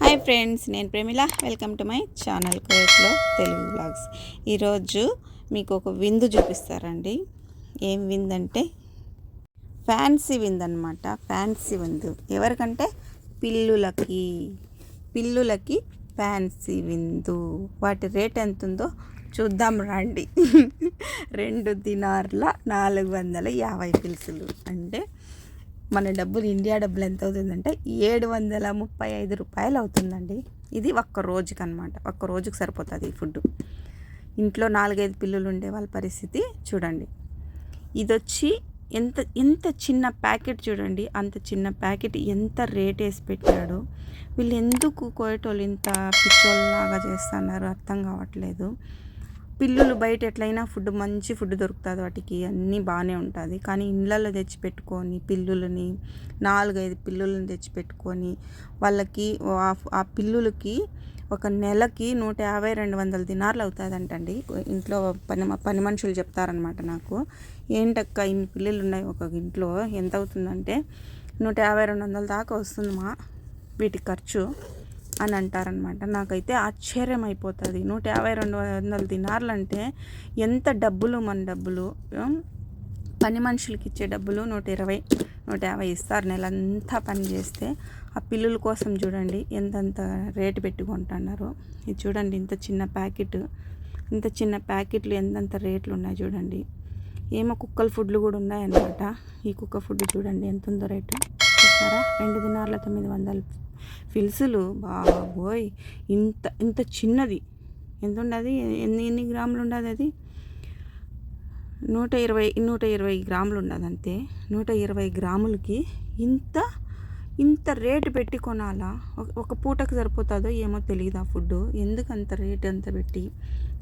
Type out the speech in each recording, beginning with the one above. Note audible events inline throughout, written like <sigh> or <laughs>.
Hi friends నేను Premila. Welcome to my channel కోయట్లో Telugu blogs ఈరోజు మీకు ఒక విందు చూపిస్తారండి. ఏం విందంటే ఫ్యాన్సీ విందు అనమాట ఫ్యాన్సీ విందు. ఎవరికంటే? పిల్లులకి. పిల్లులకి ఫ్యాన్సీ విందు. వాటి రేట్ ఎంత ఉందో చూద్దాం రండి. <laughs> రెండు దినార్ల నాలుగు వందల యాభై పిలుసులు. అంటే మన డబ్బులు ఇండియా డబ్బులు ఎంత అవుతుందంటే ఏడు వందల ముప్పై ఐదు రూపాయలు అవుతుందండి. ఇది ఒక్క రోజుకి అనమాట ఒక్క రోజుకి సరిపోతుంది ఈ ఫుడ్ ఇంట్లో నాలుగైదు పిల్లలు ఉండే వాళ్ళ పరిస్థితి చూడండి. ఇది వచ్చి ఎంత ఎంత చిన్న ప్యాకెట్ చూడండి. అంత చిన్న ప్యాకెట్ ఎంత రేట్ వేసి పెట్టాడు. వీళ్ళు ఎందుకు కోయటోళ్ళు ఇంత పిచ్చోళ్ళలాగా చేస్తున్నారు అర్థం కావట్లేదు. పిల్లులు బయట ఎట్లయినా ఫుడ్ మంచి ఫుడ్ దొరుకుతుంది వాటికి అన్నీ బాగానే ఉంటుంది. కానీ ఇళ్ళల్లో తెచ్చి పెట్టుకొని పిల్లులని నాలుగైదు పిల్లులను తెచ్చి పెట్టుకొని వాళ్ళకి ఆ పిల్లులకి ఒక నెలకి నూట యాభై రెండు వందల దినార్లు అవుతుందంటండి. ఇంట్లో పని పని మనుషులు చెప్తారనమాట నాకు. ఏంటక్క ఇన్ని పిల్లలు ఉన్నాయి ఒక ఇంట్లో? ఎంత అవుతుందంటే నూట యాభై రెండు వందల దాకా వస్తుంది మా వీటి ఖర్చు. అని అంటారనమాట నాకైతే ఆశ్చర్యం అయిపోతుంది. నూట యాభై రెండు వందల దినార్లు అంటే ఎంత డబ్బులు మన డబ్బులు? పని మనుషులకి ఇచ్చే డబ్బులు నూట ఇరవై నూట యాభై ఇస్తారు నెలంతా పని చేస్తే. ఆ పిల్లుల కోసం చూడండి ఎంతంత రేటు పెట్టుకుంటున్నారు. ఇది చూడండి ఇంత చిన్న ప్యాకెట్ ఇంత చిన్న ప్యాకెట్లు ఎంతంత రేట్లు ఉన్నాయి చూడండి. ఏమో కుక్కల ఫుడ్లు కూడా ఉన్నాయన్నమాట. ఈ కుక్క ఫుడ్ చూడండి ఎంత ఉందో రేటు. చూస్తారా రెండు దినార్ల తొమ్మిది వందలు ఫిల్సులు బాబోయ్! ఇంత ఇంత చిన్నది. ఎంత ఉండదు ఎన్ని ఎన్ని గ్రాములు ఉండదు అది? నూట ఇరవై నూట ఇరవై గ్రాములు ఉండదు అంతే నూట ఇరవై గ్రాములకి ఇంత ఇంత రేటు పెట్టి కొనాలా? ఒక పూటకు సరిపోతుందో ఏమో తెలియదు ఆ ఫుడ్ ఎందుకు అంత రేట్ అంత పెట్టి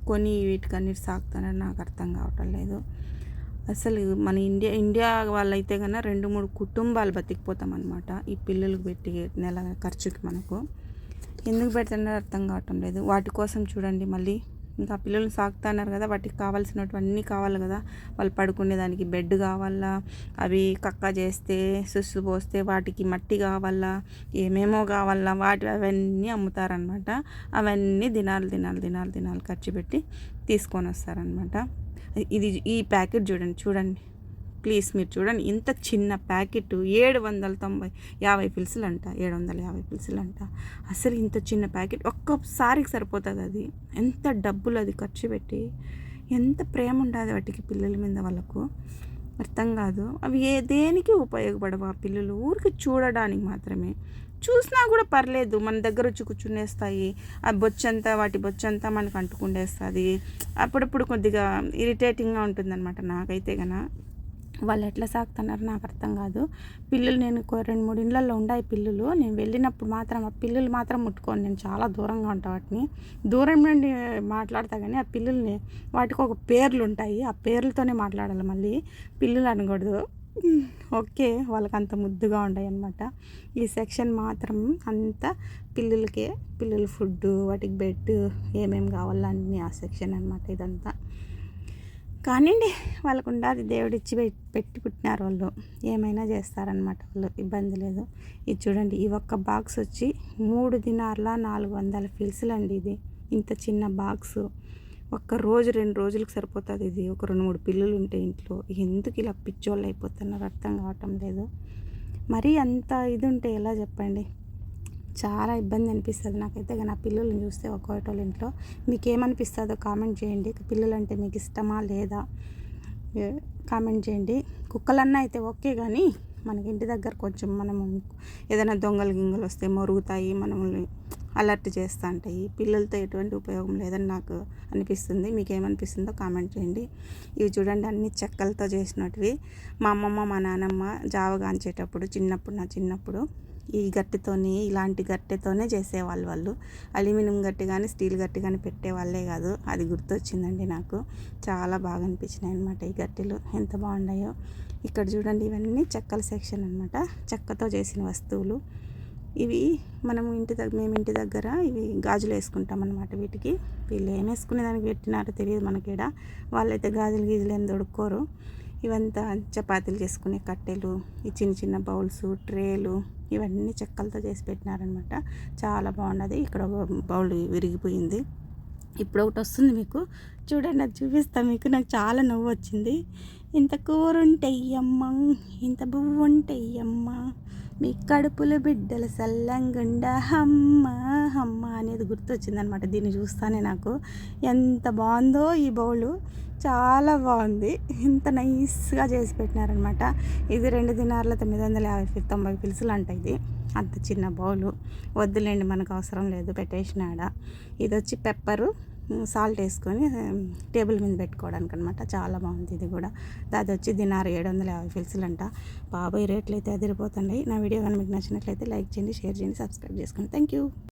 కొని వీటికన్నిటి సాగుతానని నాకు అర్థం కావటం లేదు. అసలు మన ఇండియా ఇండియా వాళ్ళైతే కన్నా రెండు మూడు కుటుంబాలు బతికిపోతాం అనమాట ఈ పిల్లలకు పెట్టి నెల ఖర్చుకి మనకు. ఎందుకు పెడుతున్నారో అర్థం కావటం లేదు. వాటి కోసం చూడండి మళ్ళీ. ఇంకా పిల్లలు సాగుతున్నారు కదా వాటికి కావాల్సినటువన్నీ కావాలి కదా. వాళ్ళు పడుకునేదానికి బెడ్ కావాలా? అవి కక్క చేస్తే సుస్సు పోస్తే వాటికి మట్టి కావాలా? ఏమేమో కావాలా? వాటి అవన్నీ అమ్ముతారనమాట అవన్నీ దినాలు దినాలు దినాలు దినాలు ఖర్చు పెట్టి తీసుకొని వస్తారనమాట ఇది ఈ ప్యాకెట్ చూడండి చూడండి. ప్లీజ్ మీరు చూడండి ఇంత చిన్న ప్యాకెట్ ఏడు వందల తొంభై యాభై పిల్సులు అంట ఏడు వందల యాభై పిల్సులు అంట అసలు ఇంత చిన్న ప్యాకెట్ ఒక్కసారికి సరిపోతుంది అది. ఎంత డబ్బులు అది ఖర్చు పెట్టి ఎంత ప్రేమ ఉండదు వాటికి పిల్లల మీద వాళ్ళకు. అర్థం కాదు. అవి ఏ దేనికి ఉపయోగపడవు ఆ పిల్లలు? ఊరికి చూడడానికి మాత్రమే. చూసినా కూడా పర్లేదు. మన దగ్గర వచ్చి కూర్చునేస్తాయి. ఆ బొచ్చంతా వాటి బొచ్చంతా మనకు అంటుకుండేస్తుంది. అప్పుడప్పుడు కొద్దిగా ఇరిటేటింగ్గా ఉంటుందన్నమాట నాకైతే కన వాళ్ళు ఎట్లా సాగుతున్నారు నాకు అర్థం కాదు. పిల్లులు నేను రెండు మూడు ఇళ్ళల్లో ఉన్నాయి పిల్లులు. నేను వెళ్ళినప్పుడు మాత్రం ఆ పిల్లులు మాత్రం ముట్టుకోను. నేను చాలా దూరంగా ఉంటా వాటిని. దూరం నుండి మాట్లాడతా కానీ ఆ పిల్లుల్ని వాటికి ఒక పేర్లు ఉంటాయి ఆ పేర్లతోనే మాట్లాడాలి మళ్ళీ. పిల్లులు అనకూడదు. ఓకే వాళ్ళకి అంత ముద్దుగా ఉంటాయి అన్నమాట ఈ సెక్షన్ మాత్రం అంత పిల్లలకే పిల్లల ఫుడ్ వాటికి బెడ్ ఏమేమి కావాలో ఆ సెక్షన్ అనమాట ఇదంతా. కానివ్వండి వాళ్ళకు ఉండాలి దేవుడిచ్చి పెట్టి పుట్టినారు వాళ్ళు. ఏమైనా చేస్తారనమాట వాళ్ళు ఇబ్బంది లేదు. ఇది చూడండి ఈ ఒక్క బాక్స్ వచ్చి మూడు దినార్ల నాలుగు వందల ఫిల్సులు అండి ఇది. ఇంత చిన్న బాక్సు. ఒక్క రోజు రెండు రోజులకు సరిపోతుంది ఇది. ఒక రెండు మూడు పిల్లలు ఉంటే ఇంట్లో. ఎందుకు ఇలా పిచ్చోళ్ళు అయిపోతున్నారు? అర్థం కావటం లేదు. మరీ అంత ఇది ఉంటే ఎలా చెప్పండి? చాలా ఇబ్బంది అనిపిస్తుంది నాకైతే. నా పిల్లల్ని చూస్తే ఒక్కొక్కటోళ్ళ ఇంట్లో. మీకు ఏమనిపిస్తుందో కామెంట్ చేయండి. పిల్లలు అంటే మీకు ఇష్టమా లేదా? కామెంట్ చేయండి. కుక్కలన్నా అయితే ఓకే కానీ మనకి ఇంటి దగ్గర కొంచెం మనము ఏదైనా దొంగలు గింగలు వస్తే మరుగుతాయి మనల్ని అలర్ట్ చేస్తూ ఉంటాయి పిల్లలతో ఎటువంటి ఉపయోగం లేదని నాకు అనిపిస్తుంది. మీకు ఏమనిపిస్తుందో కామెంట్ చేయండి. ఇవి చూడండి అన్ని చెక్కలతో చేసినటివి. మా అమ్మమ్మ మా నానమ్మ జావగాంచేటప్పుడు చిన్నప్పుడు నా చిన్నప్పుడు ఈ గట్టితోని ఇలాంటి గట్టెతోనే చేసేవాళ్ళు వాళ్ళు. అల్యూమినియం గట్టి కానీ స్టీల్ గట్టి కానీ పెట్టేవాళ్ళే కాదు. అది గుర్తొచ్చిందండి నాకు. చాలా బాగా అనిపించినాయి అనమాట ఈ గట్టెలు. ఎంత బాగున్నాయో. ఇక్కడ చూడండి ఇవన్నీ చెక్కల సెక్షన్ అనమాట చెక్కతో చేసిన వస్తువులు. ఇవి మనం ఇంటి దగ్గర మేము ఇంటి దగ్గర ఇవి గాజులు వేసుకుంటాం అనమాట వీటికి. వీళ్ళు ఏం వేసుకునే దానికి పెట్టినారో తెలియదు మనకిడ. వాళ్ళైతే గాజులు గీజులు ఏం దొడుక్కోరు. ఇవంతా చపాతీలు చేసుకునే కట్టెలు ఈ చిన్న చిన్న బౌల్స్ ట్రేలు ఇవన్నీ చెక్కలతో చేసి పెట్టినారనమాట చాలా బాగున్నది ఇక్కడ ఒక బౌల్ విరిగిపోయింది. ఇప్పుడు ఒకటి వస్తుంది మీకు. చూడండి అది చూపిస్తాను మీకు. నాకు చాలా నవ్వు వచ్చింది. ఇంత కూర ఉంటయ్యమ్మ ఇంత బువ్వు ఉంటయ్యమ్మ మీ కడుపుల బిడ్డలు సల్లంగుండ హమ్మ హమ్మ అనేది గుర్తొచ్చిందనమాట. దీన్ని చూస్తానే నాకు. ఎంత బాగుందో ఈ బౌలు. చాలా బాగుంది. ఇంత నైస్గా చేసి పెట్టినారనమాట. ఇది రెండు దినార్ల తొమ్మిది వందల యాభై తొంభై పిలుసులు అంట ఇది. అంత చిన్న బౌలు. వద్దులేండి మనకు అవసరం లేదు. పెట్టేసినాడ. ఇది వచ్చి పెప్పరు. సాల్ట్ వేసుకొని టేబుల్ మీద పెట్టుకోవడానికి అనమాట చాలా బాగుంది ఇది కూడా. అది వచ్చి దినారు ఏడు వందల యాభై ఫిల్సులు అంట బాబాయ్ రేట్లు అయితే అదిరిపోతున్నాయి నా వీడియో కానీ మీకు నచ్చినట్లయితే లైక్ చేయండి షేర్ చేయండి సబ్స్క్రైబ్ చేసుకోండి. Thank you